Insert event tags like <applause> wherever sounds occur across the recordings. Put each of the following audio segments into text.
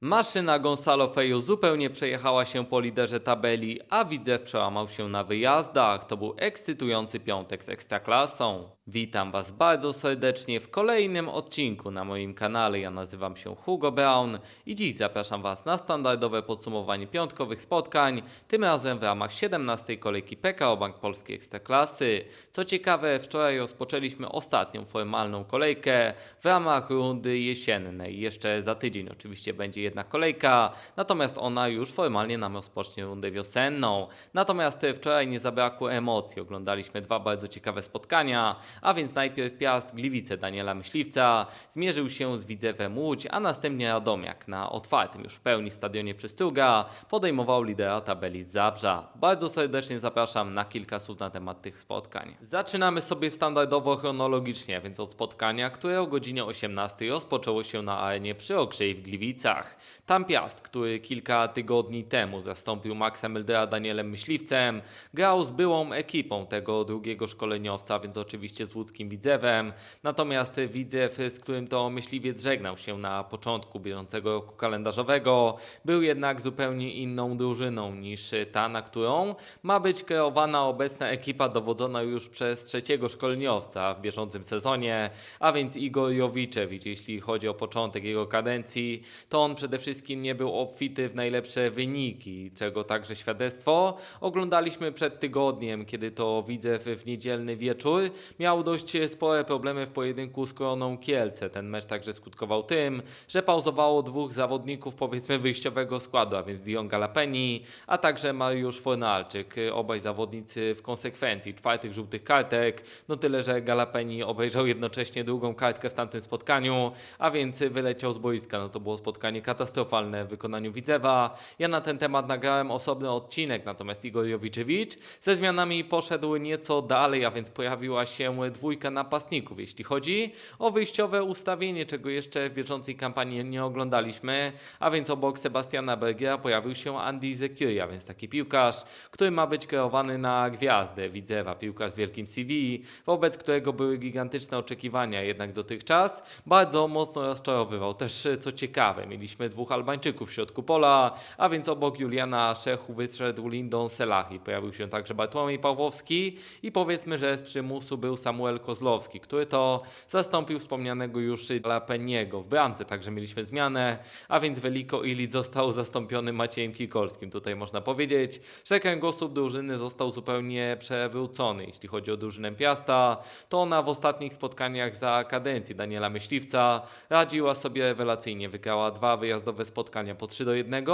Maszyna Gonzalo Feju zupełnie przejechała się po liderze tabeli, a Widzew przełamał się na wyjazdach. To był ekscytujący piątek z Ekstraklasą. Witam Was bardzo serdecznie w kolejnym odcinku na moim kanale. Ja nazywam się Hugo Brown i dziś zapraszam Was na standardowe podsumowanie piątkowych spotkań, tym razem w ramach 17 kolejki PKO Bank Polskiej Ekstraklasy. Co ciekawe, wczoraj rozpoczęliśmy ostatnią formalną kolejkę w ramach rundy jesiennej. Jeszcze za tydzień oczywiście będzie jedna kolejka, natomiast ona już formalnie nam rozpocznie rundę wiosenną. Natomiast wczoraj nie zabrakło emocji. Oglądaliśmy dwa bardzo ciekawe spotkania, a więc najpierw Piast Gliwice Daniela Myśliwca zmierzył się z Widzewem Łódź, a następnie Radomiak na otwartym już w pełni stadionie Przystuga podejmował lidera tabeli z Zabrza. Bardzo serdecznie zapraszam na kilka słów na temat tych spotkań. Zaczynamy sobie standardowo chronologicznie, więc od spotkania, które o godzinie 18 rozpoczęło się na arenie przy Okrzei w Gliwicach. Tam Piast, który kilka tygodni temu zastąpił Maxa Meldera Danielem Myśliwcem, grał z byłą ekipą tego drugiego szkoleniowca, więc oczywiście z łódzkim Widzewem. Natomiast Widzew, z którym to myśliwiec żegnał się na początku bieżącego roku kalendarzowego, był jednak zupełnie inną drużyną niż ta, na którą ma być kreowana obecna ekipa dowodzona już przez trzeciego szkoleniowca w bieżącym sezonie, a więc Igor Jowiczewicz. Jeśli chodzi o początek jego kadencji, to on przede wszystkim nie był obfity w najlepsze wyniki, czego także świadectwo oglądaliśmy przed tygodniem, kiedy to Widzew w niedzielny wieczór miał dość spore problemy w pojedynku z Koroną Kielce. Ten mecz także skutkował tym, że pauzowało dwóch zawodników powiedzmy wyjściowego składu, a więc Dion Galapeni, a także Mariusz Fornalczyk. Obaj zawodnicy w konsekwencji czwartych żółtych kartek, no tyle, że Galapeni obejrzał jednocześnie drugą kartkę w tamtym spotkaniu, a więc wyleciał z boiska. No to było spotkanie katastrofalne w wykonaniu Widzewa. Ja na ten temat nagrałem osobny odcinek, natomiast Igor Jowiczewicz ze zmianami poszedł nieco dalej, a więc pojawiła się dwójka napastników. Jeśli chodzi o wyjściowe ustawienie, czego jeszcze w bieżącej kampanii nie oglądaliśmy, a więc obok Sebastiana Bergera pojawił się Andy Zekiria, więc taki piłkarz, który ma być kreowany na gwiazdę Widzewa, piłkarz z wielkim CV, wobec którego były gigantyczne oczekiwania, jednak dotychczas bardzo mocno rozczarowywał. Też co ciekawe, mieliśmy dwóch Albańczyków w środku pola, a więc obok Juliana Szechu wyszedł Lindon Selahi. Pojawił się także Bartłomiej Pawłowski i powiedzmy, że z przymusu był Samuel Kozlowski, który to zastąpił wspomnianego już Lapeniego w bramce. Także mieliśmy zmianę, a więc Veliko Ilic został zastąpiony Maciejem Kikolskim. Tutaj można powiedzieć, że kręgosłup drużyny został zupełnie przewrócony. Jeśli chodzi o drużynę Piasta, to ona w ostatnich spotkaniach za kadencji Daniela Myśliwca radziła sobie rewelacyjnie. Wygrała dwa wyjazdowe spotkania po 3 do 1.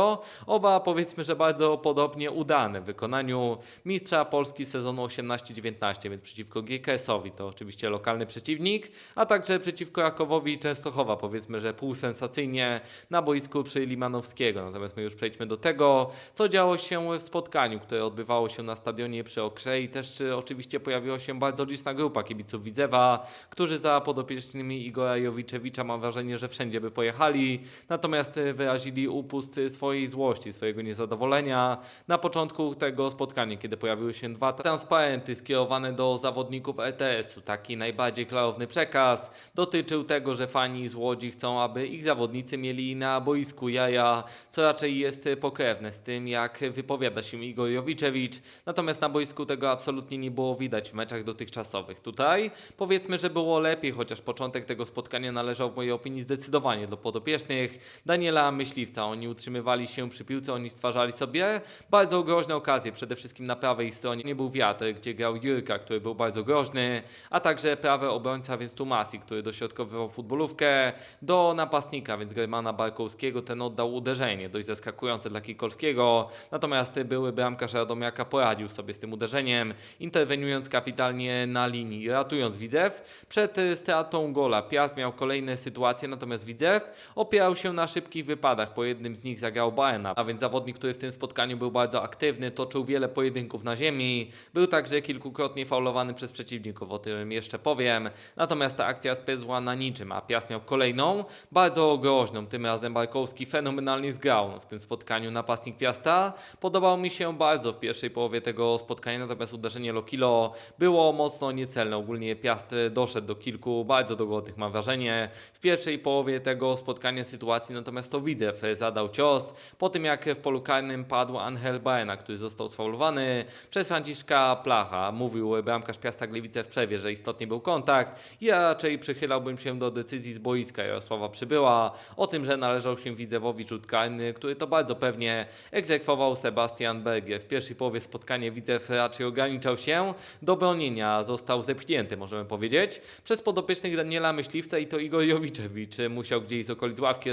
Oba powiedzmy, że bardzo podobnie udane w wykonaniu mistrza Polski sezonu 18-19, więc przeciwko GKS-owi to oczywiście lokalny przeciwnik, a także przeciwko Jakowowi i Częstochowa, powiedzmy, że półsensacyjnie na boisku przy Limanowskiego. Natomiast my już przejdźmy do tego, co działo się w spotkaniu, które odbywało się na stadionie przy Okrzei. Też y, oczywiście pojawiła się bardzo liczna grupa kibiców Widzewa, którzy za podopiecznymi Igora Jowiczewicza mam wrażenie, że wszędzie by pojechali, natomiast y, wyrazili upust swojej złości, swojego niezadowolenia na początku tego spotkania, kiedy pojawiły się dwa transparenty skierowane do zawodników ETS-u. Taki najbardziej klarowny przekaz dotyczył tego, że fani z Łodzi chcą, aby ich zawodnicy mieli na boisku jaja, co raczej jest pokrewne z tym, jak wypowiada się Igor Jowiczewicz. Natomiast na boisku tego absolutnie nie było widać w meczach dotychczasowych. Tutaj powiedzmy, że było lepiej, chociaż początek tego spotkania należał w mojej opinii zdecydowanie do podopiecznych Daniela Myśliwca. Oni utrzymywali się przy piłce, oni stwarzali sobie bardzo groźne okazje. Przede wszystkim na prawej stronie nie był wiatr, gdzie grał Jurka, który był bardzo groźny, a także prawy obrońca, więc Tumasi, który dośrodkowywał futbolówkę do napastnika, więc Germana Barkowskiego ten oddał uderzenie, dość zaskakujące dla Kikolskiego, natomiast były bramkarz Radomiaka poradził sobie z tym uderzeniem, interweniując kapitalnie na linii, ratując Widzew przed stratą gola. Piast miał kolejne sytuacje, natomiast Widzew opierał się na szybkich wypadach, po jednym z nich zagrał Baena, a więc zawodnik, który w tym spotkaniu był bardzo aktywny, toczył wiele pojedynków na ziemi, był także kilkukrotnie faulowany przez przeciwników, o tym jeszcze powiem. Natomiast ta akcja spezła na niczym, a Piast miał kolejną, bardzo groźną. Tym razem Barkowski fenomenalnie zgrał w tym spotkaniu napastnik Piasta. Podobał mi się bardzo w pierwszej połowie tego spotkania, natomiast uderzenie Lokilo było mocno niecelne. Ogólnie Piast doszedł do kilku bardzo dogodnych, mam wrażenie, w pierwszej połowie tego spotkania sytuacji, natomiast natomiast to Widzew zadał cios. Po tym jak w polu karnym padł Angel Baena, który został sfaulowany przez Franciszka Placha. Mówił bramkarz Piasta Gliwice w przerwie, że istotnie był kontakt. Ja raczej przychylałbym się do decyzji z boiska Jarosława Przybyła o tym, że należał się Widzewowi rzut karny, który to bardzo pewnie egzekwował Sebastian Berger. W pierwszej połowie spotkania Widzew raczej ograniczał się do bronienia. Został zepchnięty, możemy powiedzieć, przez podopiecznych Daniela Myśliwca i to Igor Jowiczewicz musiał gdzieś z okolic ławki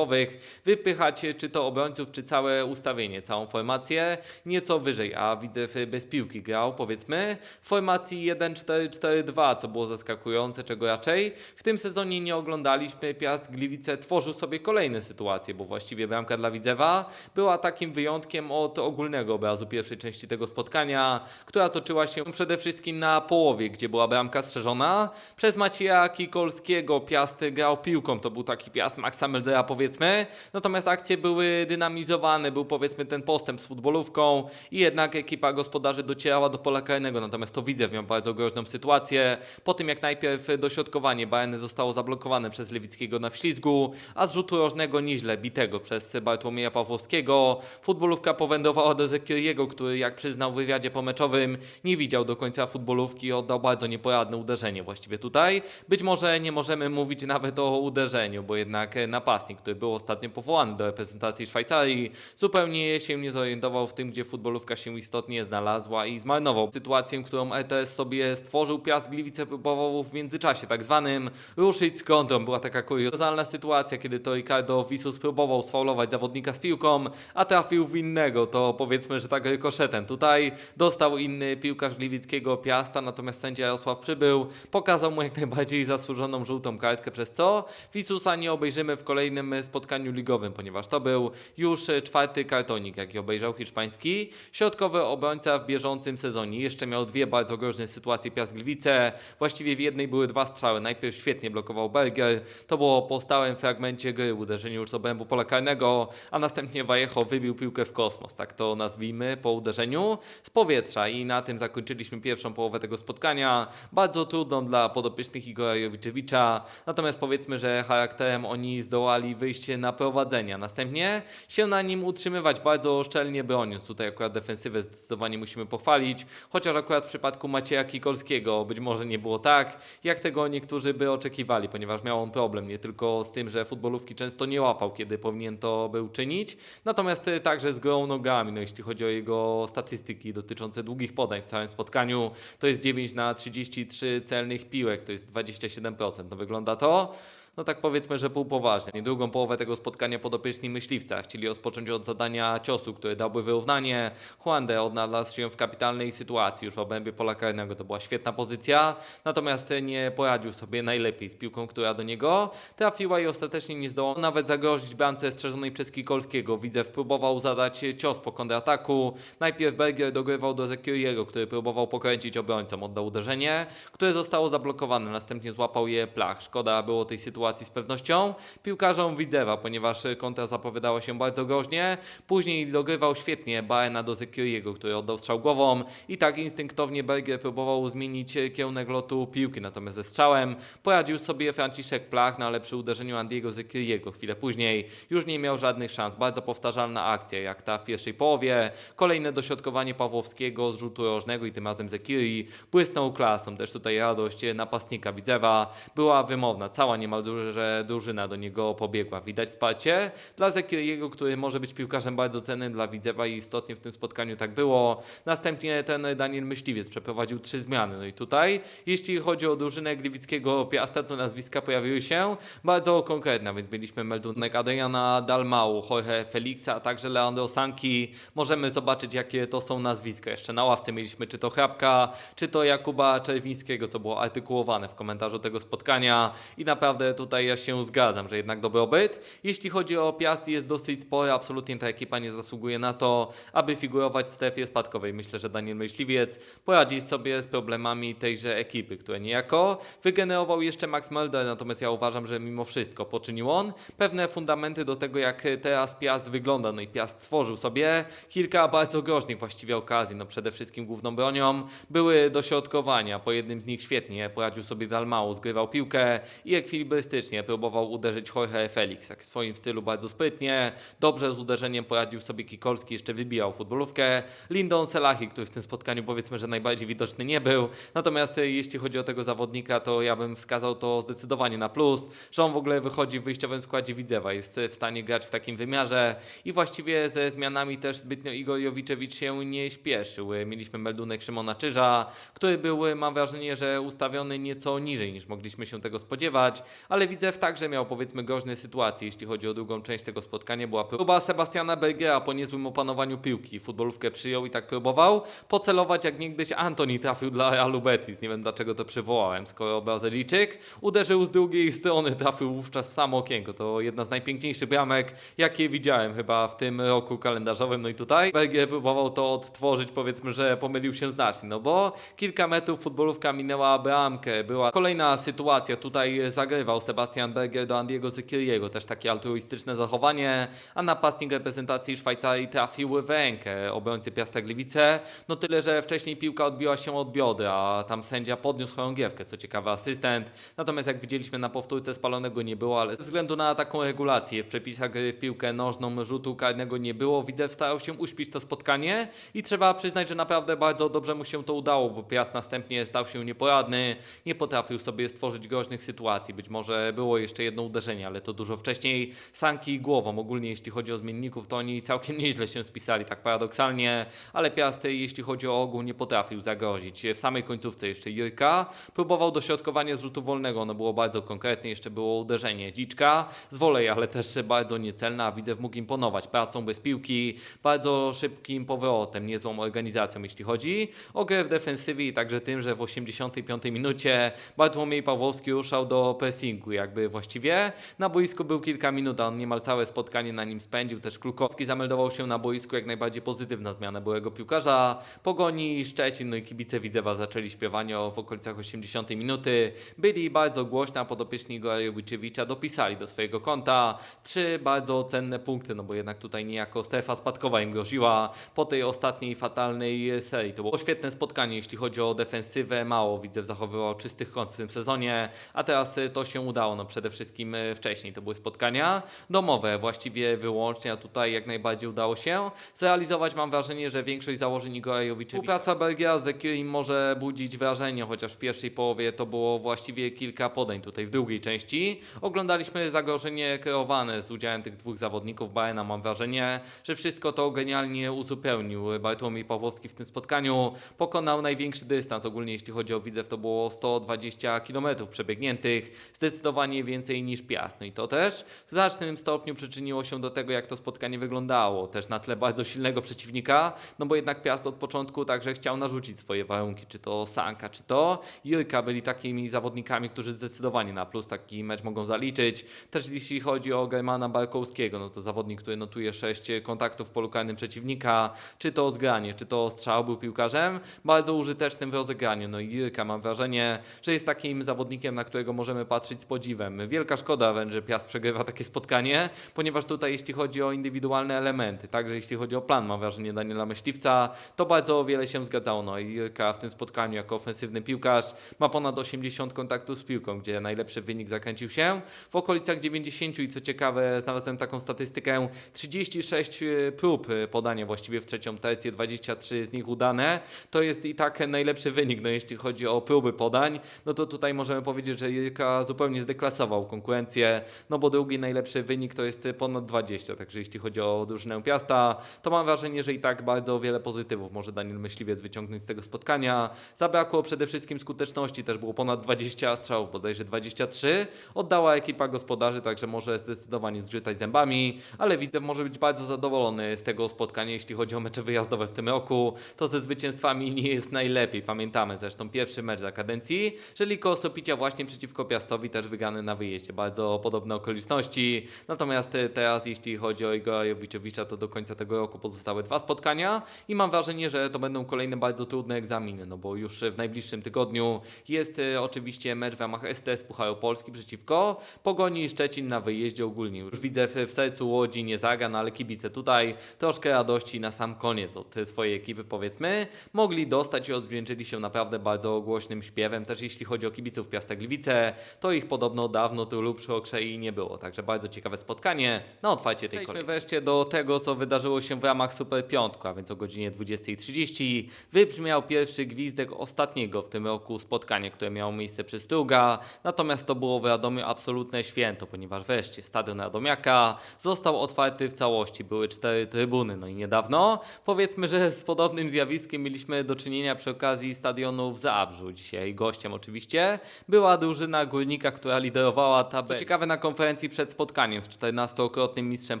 rezerwowych wypychać czy to obrońców, czy całe ustawienie, całą formację. Nieco wyżej, a Widzew bez piłki grał, powiedzmy, w formacji 1-4-4-2, co było zaskakujące, czego raczej. W tym sezonie nie oglądaliśmy. Piast Gliwice tworzył sobie kolejne sytuacje, bo właściwie bramka dla Widzewa była takim wyjątkiem od ogólnego obrazu pierwszej części tego spotkania, która toczyła się przede wszystkim na połowie, gdzie była bramka strzeżona. Przez Macieja Kikolskiego. Piast grał piłką, to był taki Piast Maxa Meldera powiedzmy, natomiast akcje były dynamizowane, był powiedzmy ten postęp z futbolówką i jednak ekipa gospodarzy docierała do pola karnego, natomiast to Widzew miał bardzo groźną sytuację, po tym jak najpierw dośrodkowanie Bayern zostało zablokowane przez Lewickiego na wślizgu, a z rzutu rożnego nieźle bitego przez Bartłomieja Pawłowskiego. Futbolówka powędrowała do Zekiriego, który jak przyznał w wywiadzie pomeczowym nie widział do końca futbolówki i oddał bardzo nieporadne uderzenie właściwie tutaj. Być może nie możemy mówić nawet o uderzeniu, bo jednak napastnik, który był ostatnio powołany do reprezentacji Szwajcarii, zupełnie się nie zorientował w tym, gdzie futbolówka się istotnie znalazła i zmarnował sytuację, którą ETS sobie stworzył. Piast Gliwice próbował w międzyczasie tak zwanym ruszyć z kontrą. Była taka kuriozalna sytuacja, kiedy to Ricardo Visus próbował sfaulować zawodnika z piłką, a trafił w innego, to powiedzmy, że tak rykoszetem. Tutaj dostał inny piłkarz Gliwickiego Piasta, natomiast sędzia Jarosław Przybył pokazał mu jak najbardziej zasłużoną żółtą kartkę, przez co Visusa nie obejrzymy w kolejnym spotkaniu ligowym, ponieważ to był już czwarty kartonik, jaki obejrzał hiszpański. Środkowy obrońca w bieżącym sezonie jeszcze miał dwie bardzo groźne sytuacje Piast Gliwice. Właściwie w jednej były dwa strzały. Najpierw świetnie blokował Berger, to było po stałym fragmencie gry, uderzeniu już z obrębu pola karnego, a następnie Vallejo wybił piłkę w kosmos, tak to nazwijmy, po uderzeniu z powietrza i na tym zakończyliśmy pierwszą połowę tego spotkania. Bardzo trudną dla podopiecznych Igora Jowiczewicza, natomiast powiedzmy, że charakterem oni zdołali wyjść na prowadzenia. Następnie się na nim utrzymywać, bardzo szczelnie broniąc. Tutaj akurat defensywę zdecydowanie musimy pochwalić, chociaż akurat w przypadku Macieja Kikolskiego być może nie było tak, jak tego niektórzy by oczekiwali, ponieważ miał on problem nie tylko z tym, że futbolówki często nie łapał, kiedy powinien to był czynić, natomiast także z grą nogami. No jeśli chodzi o jego statystyki dotyczące długich podań w całym spotkaniu, to jest 9 na 33 celnych piłek, to jest 27%. No wygląda to no tak powiedzmy, że półpoważnie. Drugą połowę tego spotkania podopieczni myśliwca chcieli rozpocząć od zadania ciosu, który dałby wyrównanie. Juande odnalazł się w kapitalnej sytuacji już w obrębie pola karnego. To była świetna pozycja, natomiast nie poradził sobie najlepiej z piłką, która do niego trafiła i ostatecznie nie zdołał nawet zagrozić bramce strzeżonej przez Kikolskiego. Widzew próbował zadać cios po kontrataku. Najpierw Berger dogrywał do Zekiriego, który próbował pokręcić obrońcom. Oddał uderzenie, które zostało zablokowane. Następnie złapał je Plach. Szkoda było tej sytuacji z pewnością piłkarzom Widzewa, ponieważ kontra zapowiadała się bardzo groźnie. Później dogrywał świetnie Baena do Zekiriego, który oddał strzał głową i tak instynktownie Berger próbował zmienić kierunek lotu piłki. Natomiast ze strzałem poradził sobie Franciszek Plach, no ale przy uderzeniu Andiego Zekiriego chwilę później już nie miał żadnych szans. Bardzo powtarzalna akcja, jak ta w pierwszej połowie. Kolejne dośrodkowanie Pawłowskiego z rzutu rożnego i tym razem Zekiri błysnął klasą. Też tutaj radość napastnika Widzewa była wymowna. Cała niemal że drużyna do niego pobiegła. Widać wsparcie dla Zekiriego, który może być piłkarzem bardzo cennym dla Widzewa i istotnie w tym spotkaniu tak było. Następnie ten Daniel Myśliwiec przeprowadził trzy zmiany. No i tutaj, jeśli chodzi o drużynę Gliwickiego Piasta, to nazwiska pojawiły się bardzo konkretne, więc mieliśmy meldunek Adriana Dalmau, Jorge Felixa, a także Leandro Sanki. Możemy zobaczyć, jakie to są nazwiska. Jeszcze na ławce mieliśmy czy to Hrabka, czy to Jakuba Czerwińskiego, co było artykułowane w komentarzu tego spotkania i naprawdę tutaj ja się zgadzam, że jednak dobrobyt. Jeśli chodzi o Piast jest dosyć spory, absolutnie ta ekipa nie zasługuje na to, aby figurować w strefie spadkowej. Myślę, że Daniel Myśliwiec poradzi sobie z problemami tejże ekipy, które niejako wygenerował jeszcze Max Mulder, natomiast ja uważam, że mimo wszystko poczynił on pewne fundamenty do tego, jak teraz Piast wygląda. No i Piast stworzył sobie kilka bardzo groźnych właściwie okazji. No przede wszystkim główną bronią były dośrodkowania. Po jednym z nich świetnie poradził sobie Dalmau, zgrywał piłkę i ekwilibrystycznie optymistycznie. Próbował uderzyć Jorge Felix, jak w swoim stylu bardzo sprytnie. Dobrze z uderzeniem poradził sobie Kikolski, jeszcze wybijał futbolówkę. Lindon Selahi, który w tym spotkaniu powiedzmy, że najbardziej widoczny nie był. Natomiast e, jeśli chodzi o tego zawodnika, to ja bym wskazał to zdecydowanie na plus, że on w ogóle wychodzi w wyjściowym składzie Widzewa, jest e, w stanie grać w takim wymiarze i właściwie ze zmianami też zbytnio Igor Jowiczewicz się nie śpieszył. E, Mieliśmy meldunek Szymona Czyża, który był, mam wrażenie, że ustawiony nieco niżej niż mogliśmy się tego spodziewać, ale Widzew także miał powiedzmy groźne sytuacje, jeśli chodzi o drugą część tego spotkania. Była próba Sebastiana Bergera po niezłym opanowaniu piłki. Futbolówkę przyjął i tak próbował pocelować, jak niegdyś Antoni trafił dla Realu Betis. Nie wiem dlaczego to przywołałem, skoro Brazylijczyk uderzył z drugiej strony, trafił wówczas w samo okienko. To jedna z najpiękniejszych bramek, jakie widziałem chyba w tym roku kalendarzowym. No i tutaj Berger próbował to odtworzyć, powiedzmy, że pomylił się znacznie, no bo kilka metrów futbolówka minęła bramkę. Była kolejna sytuacja, tutaj zagrywał Sebastian Berger do Andiego Zykiriego, też takie altruistyczne zachowanie, a napastnik reprezentacji Szwajcarii trafił w rękę obrońcy Piasta Gliwice, no tyle, że wcześniej piłka odbiła się od biodra, a tam sędzia podniósł chorągiewkę, co ciekawe asystent, natomiast jak widzieliśmy na powtórce spalonego nie było, ale ze względu na taką regulację w przepisach gry w piłkę nożną rzutu karnego nie było, widzę starał się uśpić to spotkanie i trzeba przyznać, że naprawdę bardzo dobrze mu się to udało, bo Piast następnie stał się nieporadny, nie potrafił sobie stworzyć groźnych sytuacji, być może było jeszcze jedno uderzenie, ale to dużo wcześniej, Sanki głową, ogólnie jeśli chodzi o zmienników, to oni całkiem nieźle się spisali, tak paradoksalnie, ale Piast jeśli chodzi o ogół nie potrafił zagrozić. W samej końcówce jeszcze Jyrka próbował dośrodkowanie z rzutu wolnego, ono było bardzo konkretne, jeszcze było uderzenie Dziczka z wolej, ale też bardzo niecelne, a widzę mógł imponować pracą bez piłki, bardzo szybkim powrotem, niezłą organizacją jeśli chodzi o grę w defensywie i także tym, że w 85 minucie Bartłomiej Pawłowski ruszał do pressingu, jakby właściwie na boisku był kilka minut, a on niemal całe spotkanie na nim spędził, też Klukowski zameldował się na boisku jak najbardziej pozytywna zmiana byłego piłkarza, Pogoni Szczecin, no i kibice Widzewa zaczęli śpiewanie w okolicach 80 minuty, byli bardzo głośni, a podopieczni Igora Jowiczewicza dopisali do swojego konta trzy bardzo cenne punkty, no bo jednak tutaj niejako strefa spadkowa im groziła po tej ostatniej fatalnej serii. To było świetne spotkanie, jeśli chodzi o defensywę, mało Widzew zachowywał czystych kąt w tym sezonie, a teraz y, to się udało, no przede wszystkim y, wcześniej to były spotkania domowe, właściwie wyłącznie, a tutaj jak najbardziej udało się zrealizować, mam wrażenie, że większość założeń Igora. Współpraca Belgia z Ekirim może budzić wrażenie, chociaż w pierwszej połowie to było właściwie kilka podań tutaj w drugiej części. Oglądaliśmy zagrożenie kreowane z udziałem tych dwóch zawodników. Baena mam wrażenie, że wszystko to genialnie uzupełnił. Bartłomiej Pawłowski w tym spotkaniu pokonał największy dystans. Ogólnie jeśli chodzi o Widzew to było 120 km przebiegniętych, zdecydowanie więcej niż Piast. No i to też w znacznym stopniu przyczyniło się do tego, jak to spotkanie wyglądało. Też na tle bardzo silnego przeciwnika, no bo jednak Piast od początku także chciał narzucić swoje warunki, czy to Sanka, czy to Jurka byli takimi zawodnikami, którzy zdecydowanie na plus taki mecz mogą zaliczyć. Też jeśli chodzi o Germana Barkowskiego, no to zawodnik, który notuje 6 kontaktów w polu karnym przeciwnika, czy to zgranie, czy to strzał był piłkarzem, bardzo użytecznym w rozegraniu. No i Jurka mam wrażenie, że jest takim zawodnikiem, na którego możemy patrzeć z podziwem. Wielka szkoda że Piast przegrywa takie spotkanie, ponieważ tutaj jeśli chodzi o indywidualne elementy, także jeśli chodzi o plan, mam wrażenie Daniela Myśliwca, to bardzo wiele się zgadzało. No i Jurka w tym spotkaniu jako ofensywny piłkarz ma ponad 80 kontaktów z piłką, gdzie najlepszy wynik zakręcił się w okolicach 90 i co ciekawe znalazłem taką statystykę 36 prób podania właściwie w trzecią tercję, 23 z nich udane. To jest i tak najlepszy wynik, no jeśli chodzi o próby podań, no to tutaj możemy powiedzieć, że Jurka zupełnie zdeklasował konkurencję, no bo drugi najlepszy wynik to jest ponad 20, także jeśli chodzi o drużynę Piasta, to mam wrażenie, że i tak bardzo wiele pozytywów może Daniel Myśliwiec wyciągnąć z tego spotkania. Zabrakło przede wszystkim skuteczności, też było ponad 20 strzałów, bodajże 23. Oddała ekipa gospodarzy, także może zdecydowanie zgrzytać zębami, ale widzę, może być bardzo zadowolony z tego spotkania, jeśli chodzi o mecze wyjazdowe w tym roku. To ze zwycięstwwami nie jest najlepiej. Pamiętamy zresztą pierwszy mecz za kadencji, że Liko Osopicia właśnie przeciwko Piastowi też wygany na wyjeździe. Bardzo podobne okoliczności. Natomiast e, teraz, jeśli chodzi o Igora Jowiczewicza, to do końca tego roku pozostały dwa spotkania i mam wrażenie, że to będą kolejne bardzo trudne egzaminy, no bo już w najbliższym tygodniu jest e, oczywiście mecz w ramach STS Pucharu Polski przeciwko Pogoni Szczecin na wyjeździe ogólnie. Już widzę w, sercu Łodzi nie zaga, no ale kibice tutaj troszkę radości na sam koniec od swojej ekipy powiedzmy mogli dostać i odwdzięczyli się naprawdę bardzo głośnym śpiewem. Też jeśli chodzi o kibiców Piasta Gliwice, to ich podobno dawno tylu przy Okrzei nie było, także bardzo ciekawe spotkanie na otwarcie tej kolejki. wreszcie do tego, co wydarzyło się w ramach Super Piątku, a więc o godzinie 20.30 wybrzmiał pierwszy gwizdek ostatniego w tym roku spotkania, które miało miejsce przy Struga, natomiast to było w Radomiu absolutne święto, ponieważ wreszcie stadion Radomiaka został otwarty w całości, były cztery trybuny, no i niedawno powiedzmy, że z podobnym zjawiskiem mieliśmy do czynienia przy okazji stadionu w Zabrzu. Dzisiaj gościem oczywiście była drużyna Górnika, która liderowała tabelę. Co ciekawe, na konferencji przed spotkaniem z 14-krotnym mistrzem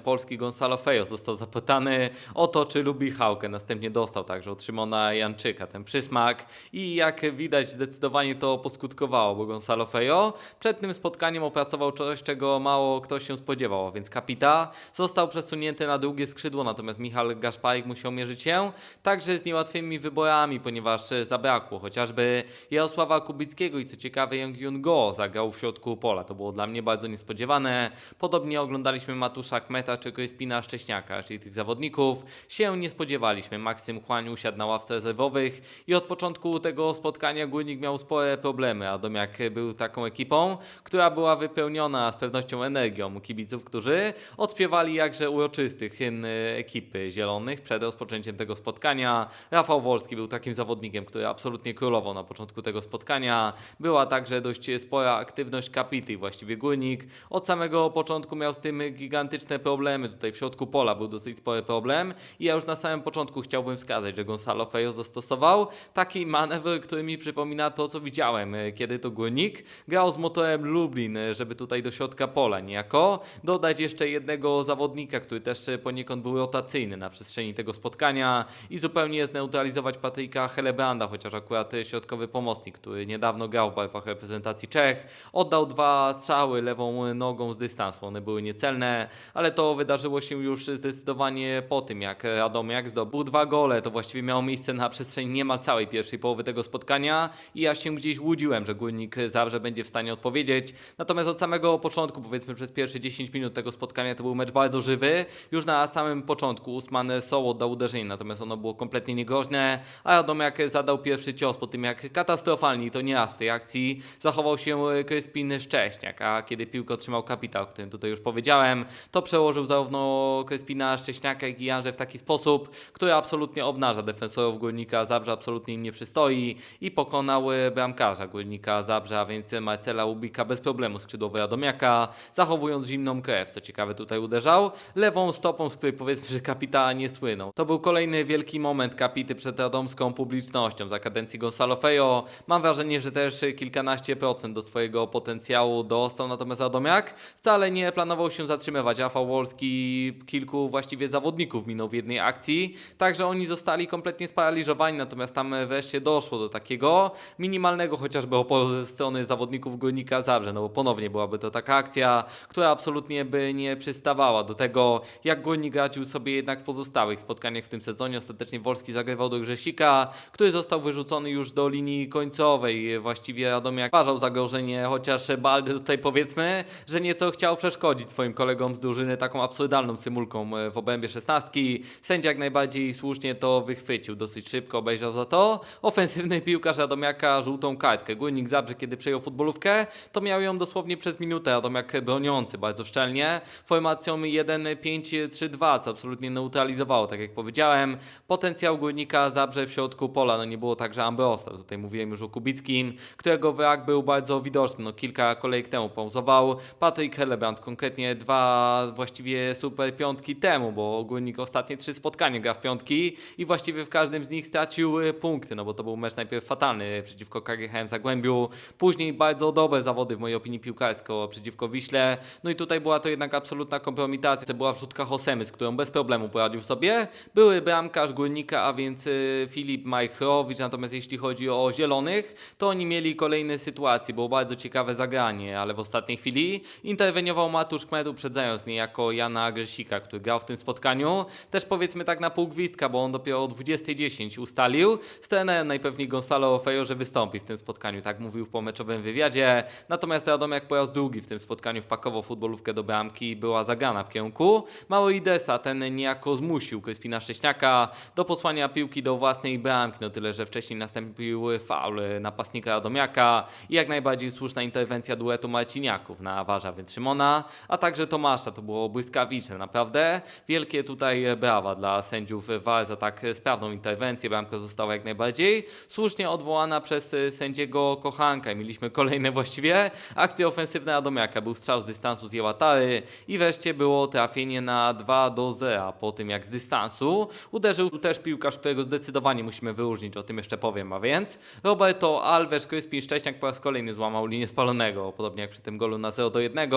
Polski Gonzalo Fejo został zapytany o to, czy lubi Hałkę. Następnie dostał także od Szymona Janczyka ten przysmak i jak widać zdecydowanie to poskutkowało, bo Gonzalo Fejo przed tym spotkaniem opracował coś, czego mało ktoś się spodziewał, a więc kapita został przesunięty na drugie skrzydło, natomiast Michał Gaszparik musiał mierzyć się także z niełatwymi wyborami, ponieważ zabrakło chociażby Jarosława Kubickiego i co ciekawe Young Yun Go zagrał w środku pola. To było dla mnie bardzo niespodziewane. Podobnie oglądaliśmy Matusza Kmeta czy Kryspina Szcześniaka, czyli tych zawodników się nie spodziewaliśmy. Maksym Chłań usiadł na ławce rezerwowych i od początku tego spotkania Górnik miał spore problemy. Radomiak był taką ekipą, która była wypełniona z pewnością energią kibiców, którzy odśpiewali jakże uroczystych hymn ekipy zielonych przed rozpoczęciem tego spotkania. Rafał Wolski był takim zawodnikiem, który absolutnie królował na początku tego spotkania. Była także dość spora aktywność kapity, właściwie górnik. Od samego początku miał z tym gigantyczne problemy. Tutaj w środku pola był dosyć spory problem i ja już na samym początku chciałbym wskazać, że Gonzalo Fejo zastosował taki manewr, który mi przypomina to, co widziałem, e, kiedy to górnik grał z motorem Lublin, e, żeby tutaj do środka pola niejako dodać jeszcze jednego zawodnika, który też e, poniekąd był rotacyjny na przestrzeni tego spotkania i zupełnie zneutralizować Patryka Helebranda, chociaż akurat środkowy pomocnik, który niedawno grał w barwach reprezentacji Czech, oddał dwa strzały lewą nogą z dystansu. One były niecelne, ale to wydarzyło się już zdecydowanie po tym, jak Radomiak zdobył dwa gole. To właściwie miało miejsce na przestrzeni niemal całej pierwszej połowy tego spotkania i ja się gdzieś łudziłem, że Górnik Zabrze będzie w stanie odpowiedzieć. Natomiast od samego początku, powiedzmy przez pierwsze 10 minut tego spotkania, to był mecz bardzo żywy. Już na samym początku Usman Soło oddał uderzenie, natomiast ono było kompletnie niegroźne, a Radomiak zadał pierwszy cios po tym, jak katastrofalnie, to nie raz w tej akcji, zachował się Kryspin Szcześniak, a kiedy piłkę otrzymał kapitał, o którym tutaj już powiedziałem, to przełożył zarówno Kryspina Szcześniaka, jak i Janże w taki sposób, który absolutnie obnaża defensorów Górnika Zabrze, absolutnie im nie przystoi i pokonał bramkarza Górnika Zabrze, więc Marcela Ubika bez problemu skrzydłowy Radomiaka, zachowując zimną krew, co ciekawe tutaj uderzał, lewą stopą, z której powiedzmy, że kapita nie słynął. To był kolejny wielki moment kapity przed radomską publicznością za kadencji Gonzalo Fejo. Mam wrażenie, że też kilkanaście procent do swojego potencjału dostał, natomiast Radomiak wcale nie planował się zatrzymywać. Rafał Wolski kilku właściwie zawodników minął w jednej akcji, także oni zostali kompletnie sparaliżowani, natomiast tam wreszcie doszło do takiego minimalnego chociażby oporu ze strony zawodników Górnika Zabrze, no bo ponownie byłaby to taka akcja, która absolutnie by nie przystawała do tego, jak Górnik radził sobie jednak w pozostałych spotkaniach w tym sezonie. Ostatecznie Wolski zagrywał do Grzesika, który został wyrzucony już do linii końcowej. Właściwie Radomiak uważał zagrożenie, chociaż Baldy tutaj powiedzmy, że nieco chciał przeszkodzić swoim kolegom z drużyny taką absurdalną symulką w obrębie szesnastki. Sędzia jak najbardziej słusznie to wychwycił, dosyć szybko obejrzał za to. Ofensywny piłkarz Radomiaka żółtą kartkę. Górnik Zabrze, kiedy przejął futbolówkę, to miał ją dosłownie przez minutę. Radomiak broniący bardzo szczelnie, formacją 1-5-3-2, co absolutnie neutralizowało, tak jak powiedziałem. Potencjał Górnika Zabrze w środku pola, no nie było także Ambrosa, tutaj mówiłem już o Kubickim, którego wrak był bardzo widoczny, no kilka kolejek temu pauzował. Patryk Hellebrand konkretnie dwa właściwie super piątki temu, bo Górnik ostatnie trzy spotkania gra w piątki i właściwie w każdym z nich stracił e, punkty, no bo to był mecz najpierw fatalny przeciwko KGHM Zagłębiu, później bardzo dobre zawody w mojej opinii piłkarsko przeciwko Wiśle, no i tutaj była to jednak absolutna kompromitacja, była wrzutka Hosemy, z którą bez problemu poradził sobie, były bramkarz Górnika, a więc y, Filip Majchrowicz, natomiast jeśli chodzi o zielonych, to oni mieli kolejne sytuacje, było bardzo ciekawe zagranie, ale w ostatniej chwili interweniował Matusz Kmet, uprzedzając niejako Jana Grzesika, który grał w tym spotkaniu, też powiedzmy tak na pół gwizdka, bo on dopiero o 20.10 ustalił. Z trenerem najpewniej Gonzalo Fejo, że wystąpi w tym spotkaniu, tak mówił w pomeczowym wywiadzie, natomiast Radomiak po raz drugi w tym spotkaniu wpakował futbolówkę do bramki i była zagana w kierunku. Mało Idesa, ten niejako zmusił Kryspina Szcześniaka do posłania piłki do własnej bramki, no tyle, że wcześniej nastąpił faul napastnika Radomiaka i jak najbardziej słuszna interwencja interwencja duetu Marciniaków na Warza Szymona, a także Tomasza. To było błyskawiczne, naprawdę. Wielkie tutaj brawa dla sędziów VAR za tak sprawną interwencję. Bramka została jak najbardziej słusznie odwołana przez e, sędziego Kochanka. Mieliśmy kolejne właściwie akcje ofensywne Adomiaka. Był strzał z dystansu z Jełatary i wreszcie było trafienie na 2 do 0 po tym jak z dystansu uderzył też piłkarz, którego zdecydowanie musimy wyróżnić, o tym jeszcze powiem, a więc Roberto Alves, Kryspin Szcześniak po raz kolejny złamał linię podobnie jak przy tym golu na 0 do 1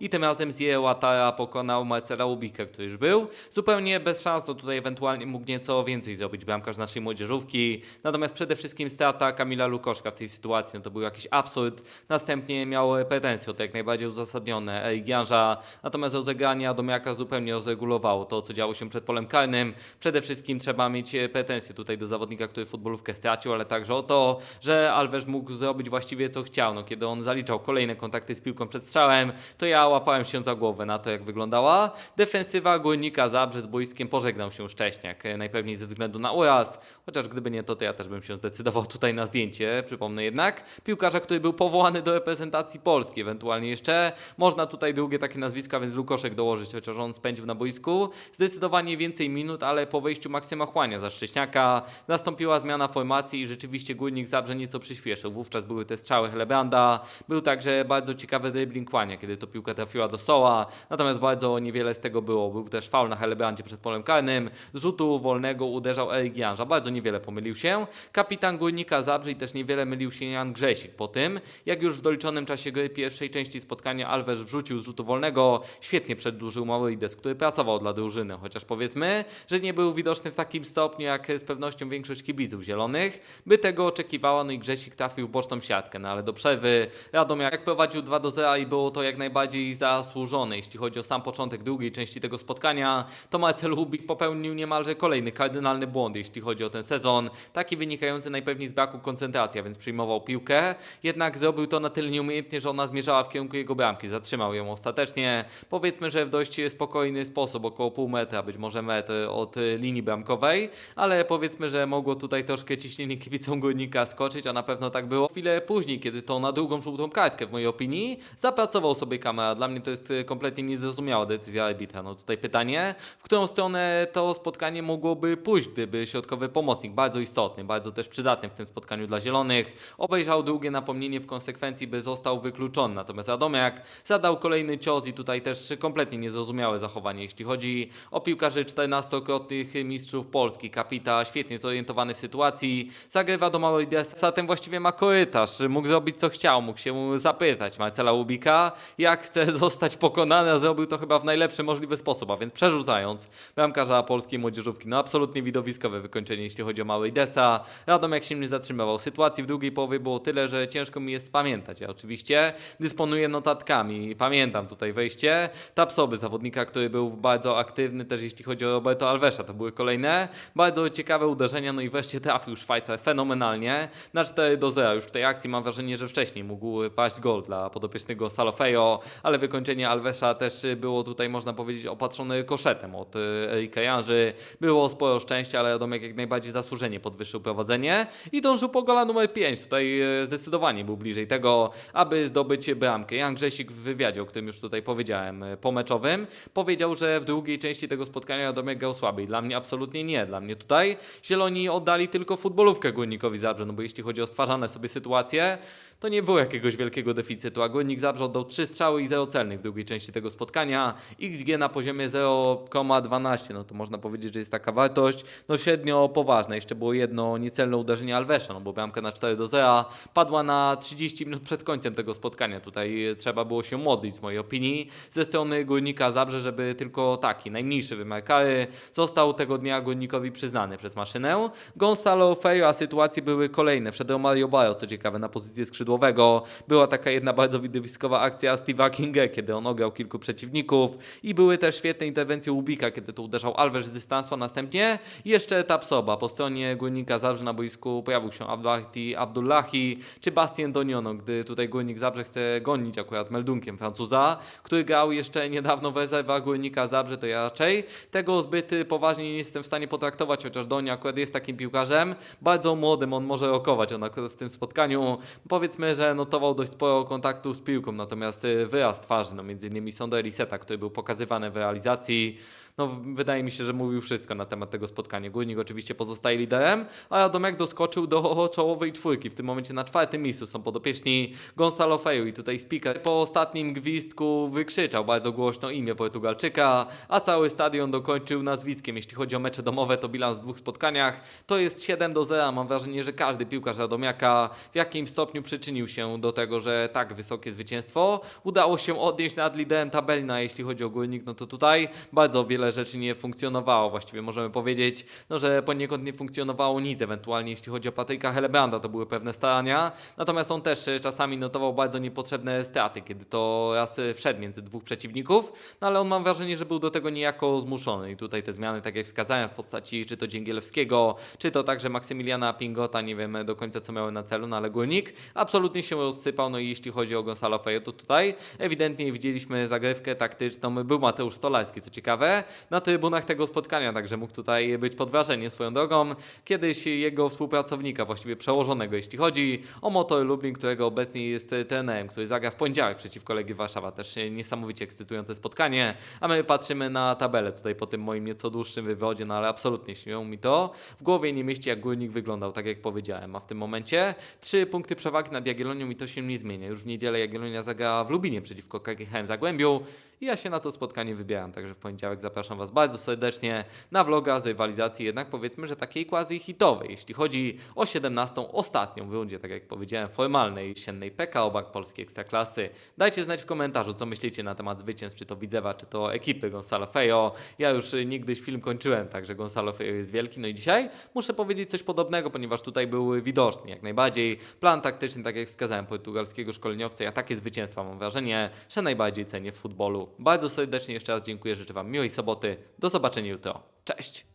i tym razem z Jełatara pokonał Marcela Ubika, który już był. Zupełnie bez szans, to tutaj ewentualnie mógł nieco więcej zrobić bramkarz naszej młodzieżówki, natomiast przede wszystkim strata Kamila Lukoszka w tej sytuacji, no to był jakiś absurd, następnie miał pretensje to jak najbardziej uzasadnione Erik Janża, natomiast rozegranie Adomiaka zupełnie rozregulowało to, co działo się przed polem karnym, przede wszystkim trzeba mieć pretensje tutaj do zawodnika, który futbolówkę stracił, ale także o to, że Alves mógł zrobić właściwie co chciał, no kiedy on zaliczał kolejne kontakty z piłką przed strzałem, to ja łapałem się za głowę na to, jak wyglądała. Defensywa Górnika Zabrze z boiskiem pożegnał się Szcześniak, e, najpewniej ze względu na uraz, chociaż gdyby nie to, to ja też bym się zdecydował tutaj na zdjęcie, przypomnę jednak, piłkarza, który był powołany do reprezentacji Polski, ewentualnie jeszcze. Można tutaj drugie takie nazwiska, więc Lukoszek dołożyć, chociaż on spędził na boisku. Zdecydowanie więcej minut, ale po wejściu Maksyma Chłania za Szcześniaka nastąpiła zmiana formacji i rzeczywiście Górnik Zabrze nieco przyspieszył, wówczas były te strzały Helebranda, był także bardzo ciekawy dribbling Chłania, kiedy to piłka trafiła do Soła, natomiast bardzo niewiele z tego było, był też faul na Helebrandzie przed polem karnym, z rzutu wolnego uderzał Erik Janża, bardzo niewiele pomylił się, kapitan Górnika Zabrze i też niewiele mylił się Jan Grzesik po tym, jak już w doliczonym czasie gry pierwszej części spotkania Alves wrzucił z rzutu wolnego, świetnie przedłużył Maurides, który pracował dla drużyny, chociaż powiedzmy, że nie był widoczny w takim stopniu jak z pewnością większość kibiców zielonych, by tego oczekiwała, no i Grzesik trafił w boczną siatkę, no ale do przerwy Radomiak jak prowadził 2 do 0 i było to jak najbardziej zasłużone, jeśli chodzi o sam początek drugiej części tego spotkania, to Marcel Hubik popełnił niemalże kolejny kardynalny błąd, jeśli chodzi o ten sezon, taki wynikający najpewniej z braku koncentracji, a więc przyjmował piłkę, jednak zrobił to na tyle nieumiejętnie, że ona zmierzała w kierunku jego bramki, zatrzymał ją ostatecznie, powiedzmy, że w dość spokojny sposób, około pół metra, być może metr od linii bramkowej, ale powiedzmy, że mogło tutaj troszkę ciśnienie kibicom górnika skoczyć, a na pewno tak było. Chwilę później, kiedy to na drugą żółtą kartkę, w mojej opinii, zapracował sobie kamera. Dla mnie to jest e, kompletnie niezrozumiała decyzja arbitra. No tutaj pytanie, w którą stronę to spotkanie mogłoby pójść, gdyby środkowy pomocnik, bardzo istotny, bardzo też przydatny w tym spotkaniu dla zielonych, obejrzał drugie napomnienie w konsekwencji, by został wykluczony. Natomiast Adomiak zadał kolejny cios i tutaj też kompletnie niezrozumiałe zachowanie, jeśli chodzi o piłkarzy 14-krotnych mistrzów Polski. Kapita świetnie zorientowany w sytuacji, zagrywa do Maurides, zatem właściwie ma korytarz, mógł zrobić co chciał, mógł się zapytać Marcela Ubika, jak chce <laughs> zostać pokonany, a zrobił to chyba w najlepszy możliwy sposób, a więc przerzucając bramkarza polskiej młodzieżówki. No absolutnie widowiskowe wykończenie, jeśli chodzi o Mauridesa. Radomiak się nie zatrzymywał. Sytuacji w drugiej połowie było tyle, że ciężko mi jest pamiętać. Ja oczywiście dysponuję notatkami. Pamiętam tutaj wejście Tapsoby, zawodnika, który był bardzo aktywny też jeśli chodzi o Roberto Alvesa. To były kolejne bardzo ciekawe uderzenia, no i wreszcie trafił Szwajcar fenomenalnie na 4 do 0. Już w tej akcji mam wrażenie, że wcześniej mógł paść gol dla podopiecznego Salofejo, ale wykończenie Alvesa też było tutaj można powiedzieć opatrzone koszetem od e, Erika Janży. Było sporo szczęścia, ale Radomiak jak najbardziej zasłużenie podwyższył prowadzenie i dążył po gola numer 5. Tutaj e, zdecydowanie był bliżej tego, aby zdobyć bramkę. Jan Grzesik w wywiadzie, o którym już tutaj powiedziałem, e, pomeczowym, powiedział, że w drugiej części tego spotkania Radomiak grał słabiej. Dla mnie absolutnie nie. Dla mnie tutaj Zieloni oddali tylko futbolówkę Górnikowi Zabrze, no bo jeśli chodzi o stwarzane sobie sytuacje, to nie było jakiegoś wielkiego deficytu, a Górnik Zabrze oddał 3 strzały i 0 celnych w drugiej części tego spotkania. XG na poziomie 0,12, no to można powiedzieć, że jest taka wartość, no średnio poważna. Jeszcze było jedno niecelne uderzenie Alvesa, no bo bramka na 4 do 0 padła na 30 minut przed końcem tego spotkania. Tutaj trzeba było się modlić, z mojej opinii, ze strony Górnika Zabrze, żeby tylko taki, najmniejszy wymiar kary został tego dnia Górnikowi przyznany przez maszynę. Gonzalo Fejo, a sytuacje były kolejne. Wszedł Mario Bajo, co ciekawe, na pozycję skrzydłowego. Była taka jedna bardzo widowiskowa akcja Steve'a Kinga, kiedy on ograł kilku przeciwników i były też świetne interwencje Ubika, kiedy to uderzał Alves z dystansu, a następnie jeszcze etap Soba. Po stronie Górnika Zabrze na boisku pojawił się Abdullah Abdullahi czy Bastien Doniono, gdy tutaj Górnik Zabrze chce gonić akurat meldunkiem Francuza, który grał jeszcze niedawno w rezerwach Górnika Zabrze, to ja raczej tego zbyt poważnie nie jestem w stanie potraktować, chociaż Doni akurat jest takim piłkarzem, bardzo młodym, on może rokować, on akurat w tym spotkaniu powiedzmy, że notował dość sporo kontaktu z piłką, natomiast y, wyraz twarzy, no między innymi Sonder Eliseta, który był pokazywany w realizacji, no wydaje mi się, że mówił wszystko na temat tego spotkania. Górnik oczywiście pozostaje liderem, a Radomiak doskoczył do czołowej czwórki. W tym momencie na czwartym miejscu są podopieczni Gonzalo Feio i tutaj speaker po ostatnim gwizdku wykrzyczał bardzo głośno imię Portugalczyka, a cały stadion dokończył nazwiskiem. Jeśli chodzi o mecze domowe, to bilans w dwóch spotkaniach to jest 7 do 0. Mam wrażenie, że każdy piłkarz Radomiaka w jakimś stopniu przyczynił się do tego, że tak wysokie zwycięstwo udało się odnieść nad liderem tabeli. No, jeśli chodzi o górnik, no to tutaj bardzo wiele rzeczy nie funkcjonowało. Właściwie możemy powiedzieć, no, że poniekąd nie funkcjonowało nic. Ewentualnie jeśli chodzi o Patryka Helebranda, to były pewne starania. Natomiast on też e, czasami notował bardzo niepotrzebne straty, kiedy to raz e, wszedł między dwóch przeciwników, no ale on mam wrażenie, że był do tego niejako zmuszony. I tutaj te zmiany, tak jak wskazałem, w postaci czy to Dzięgielewskiego, czy to także Maksymiliana Pingota, nie wiem do końca co miały na celu, no ale górnik absolutnie się rozsypał. No i jeśli chodzi o Gonzalo Fejo, to tutaj ewidentnie widzieliśmy zagrywkę taktyczną. Był Mateusz Stolarski, co ciekawe, na trybunach tego spotkania, także mógł tutaj być pod wrażeniem swoją drogą. Kiedyś jego współpracownika, właściwie przełożonego, jeśli chodzi o Motor Lublin, którego obecnie jest trenerem, który zagra w poniedziałek przeciwko Legii Warszawa. Też niesamowicie ekscytujące spotkanie, a my patrzymy na tabelę tutaj po tym moim nieco dłuższym wywodzie, no ale absolutnie śnią mi to. W głowie nie mieści, jak Górnik wyglądał, tak jak powiedziałem, a w tym momencie trzy punkty przewagi nad Jagiellonią i to się nie zmienia. Już w niedzielę Jagiellonia zagra w Lubinie przeciwko KGHM Zagłębiu i ja się na to spotkanie wybieram, także w poniedziałek zapraszam Was bardzo serdecznie na vloga z rywalizacji, jednak powiedzmy, że takiej quasi hitowej, jeśli chodzi o 17. ostatnią w rundzie, tak jak powiedziałem, formalnej jesiennej PKO Bank Polskiej Ekstraklasy. Dajcie znać w komentarzu, co myślicie na temat zwycięstw, czy to Widzewa, czy to ekipy Gonzalo Fejo. Ja już y, niegdyś film kończyłem, także Gonzalo Fejo jest wielki, no i dzisiaj muszę powiedzieć coś podobnego, ponieważ tutaj był widoczny jak najbardziej plan taktyczny, tak jak wskazałem, portugalskiego szkoleniowca. Ja takie zwycięstwa mam wrażenie, że najbardziej cenię w futbolu. Bardzo serdecznie jeszcze raz dziękuję, życzę Wam miłej soboty. Do zobaczenia jutro. Cześć!